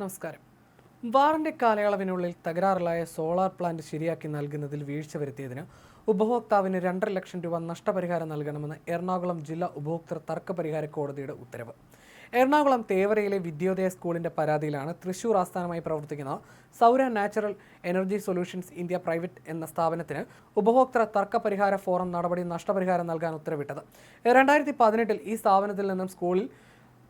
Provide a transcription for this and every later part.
നമസ്കാരം. വാറന്റെ കാലയളവിനുള്ളിൽ തകരാറിലായ solar plant ശരിയാക്കി നൽകുന്നതിൽ വീഴ്ച വരുത്തിയതിന് ഉപഭോക്താവിന് രണ്ടര ലക്ഷം രൂപ നഷ്ടപരിഹാരം നൽകണമെന്ന് എറണാകുളം ജില്ലാ ഉപഭോക്തൃ തർക്ക പരിഹാര കോടതിയുടെ ഉത്തരവ്. എറണാകുളം തേവരയിലെ വിദ്യോദയ സ്കൂളിന്റെ പരാതിയിലാണ് തൃശൂർ ആസ്ഥാനമായി പ്രവർത്തിക്കുന്ന Saura natural energy solutions India private എന്ന സ്ഥാപനത്തിന് ഉപഭോക്തൃ തർക്ക പരിഹാര ഫോറം നടപടി നഷ്ടപരിഹാരം നൽകാൻ ഉത്തരവിട്ടത്. രണ്ടായിരത്തി പതിനെട്ടിൽ ഈ സ്ഥാപനത്തിൽ നിന്നും സ്കൂളിൽ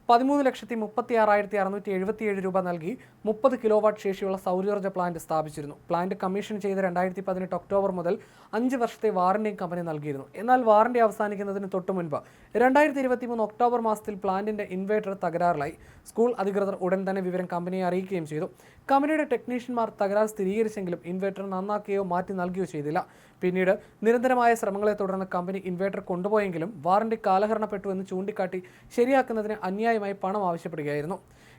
പതിമൂന്ന് ലക്ഷത്തി മുപ്പത്തി ആറായിരത്തി അറുന്നൂറ്റി എഴുപത്തിയേഴ് രൂപ നൽകി മുപ്പത് കിലോവാട്ട് ശേഷിയുള്ള സൗരോർജ പ്ലാന്റ് സ്ഥാപിച്ചിരുന്നു. പ്ലാന്റ് കമ്മീഷൻ ചെയ്ത രണ്ടായിരത്തി പതിനെട്ട് ഒക്ടോബർ മുതൽ അഞ്ച് വർഷത്തെ വാറന്റിയും കമ്പനി നൽകിയിരുന്നു. എന്നാൽ വാറന്റി അവസാനിക്കുന്നതിന് തൊട്ടു മുൻപ് രണ്ടായിരത്തി ഇരുപത്തി മൂന്ന് ഒക്ടോബർ മാസത്തിൽ പ്ലാന്റിന്റെ ഇൻവേർട്ടർ തകരാറിലായി. സ്കൂൾ അധികൃതർ ഉടൻ തന്നെ വിവരം കമ്പനിയെ അറിയിക്കുകയും ചെയ്തു. കമ്പനിയുടെ ടെക്നീഷ്യന്മാർ തകരാർ സ്ഥിരീകരിച്ചെങ്കിലും ഇൻവേർട്ടർ നന്നാക്കുകയോ മാറ്റി നൽകുകയോ ചെയ്തില്ല. പിന്നീട് നിരന്തരമായ ശ്രമങ്ങളെ തുടർന്ന് കമ്പനി ഇൻവേർട്ടർ കൊണ്ടുപോയെങ്കിലും വാറന്റി കാലഹരണപ്പെട്ടു എന്ന് ചൂണ്ടിക്കാട്ടി ശരിയാക്കുന്നതിന് അന്യായമായി പണം ആവശ്യപ്പെടുകയായിരുന്നു.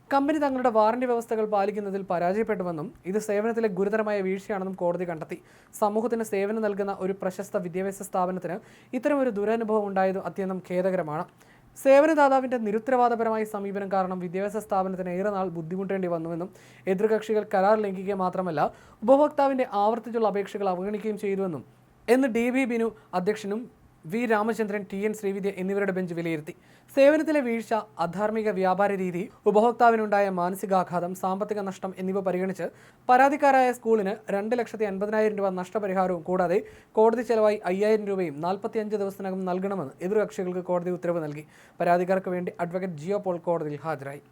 കമ്പനി തങ്ങളുടെ വാറണ്ടി വ്യവസ്ഥകൾ പാലിക്കുന്നതിൽ പരാജയപ്പെട്ടുവെന്നും ഇത് സേവനത്തിലെ ഗുരുതരമായ വീഴ്ചയാണെന്നും കോടതി കണ്ടെത്തി. സമൂഹത്തിന് സേവനം നൽകുന്ന ഒരു പ്രശസ്ത വിദ്യാഭ്യാസ സ്ഥാപനത്തിന് ഇത്തരമൊരു ദുരനുഭവം ഉണ്ടായത് അത്യന്തം ഖേദകരമാണ്. സേവനദാതാവിന്റെ നിരുത്തരവാദപരമായ സമീപനം കാരണം വിദ്യാഭ്യാസ സ്ഥാപനത്തിന് ഏറെ നാൾ ബുദ്ധിമുട്ടേണ്ടി വന്നുവെന്നും എതിർകക്ഷികൾ കരാർ ലംഘിക്കുക മാത്രമല്ല ഉപഭോക്താവിന്റെ ആവർത്തിച്ചുള്ള അപേക്ഷകൾ അവഗണിക്കുകയും ചെയ്തുവെന്നും എന്ന് ഡി ബി ബിനു അധ്യക്ഷനും V Ramachandran T N Sreevidya എന്നിവരുടെ ബെഞ്ച് വിലയിരുത്തി. സേവനത്തിലെ വീഴ്ച അധാർമിക വ്യാപാര രീതി ഉപഭോക്താവിനുണ്ടായ മാനസികാഘാതം സാമ്പത്തിക നഷ്ടം എന്നിവ പരിഗണിച്ച് പരാതിക്കാരായ സ്കൂളിന് രണ്ട് ലക്ഷത്തി അൻപതിനായിരം രൂപ നഷ്ടപരിഹാരവും കൂടാതെ കോടതി ചെലവായി അയ്യായിരം രൂപയും നാൽപ്പത്തിയഞ്ച് ദിവസത്തിനകം നൽകണമെന്ന് എതിർകക്ഷികൾക്ക് കോടതി ഉത്തരവ് നൽകി. പരാതിക്കാർക്ക് വേണ്ടി അഡ്വക്കേറ്റ് ജിയോ പോൾ കോടതിയിൽ ഹാജരായി.